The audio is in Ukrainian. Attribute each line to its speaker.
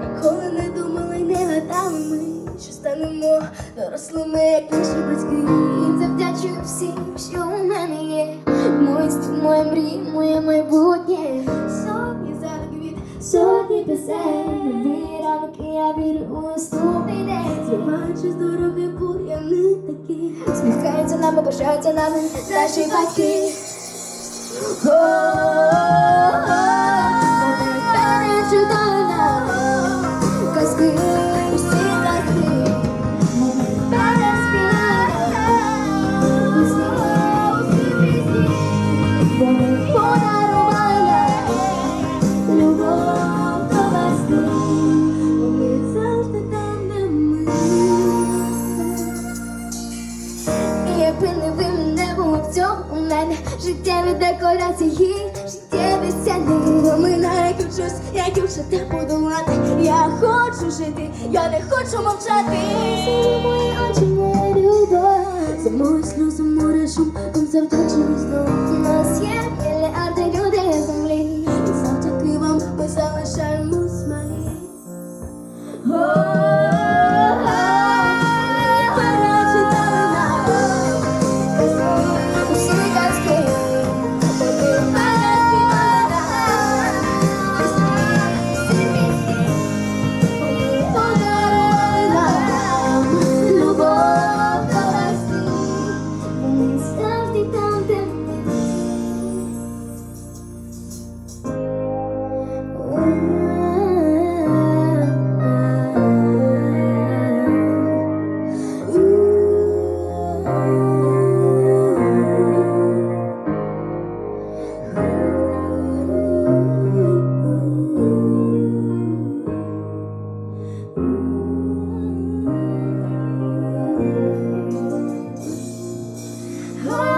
Speaker 1: Ніколи не думали, не що станемо дорослими, як наші батьки. Їм завдячую всім, що у мене є. Мої стиль, моя мрія, моє майбутнє. Сотні заробіт, сотні пісень. І я вірю у наступний Зриваючи з дороги бур'яни такі. Сміхаються нами, пишаються нами наші батьки. Мене життєві декорації, життєві сцени. Поминаю, як вчусь, як те подолати. Я хочу жити, я не хочу мовчати. Мої очі, моя любов. За мою сльозу море шум, завтра завдячую знову. Oh.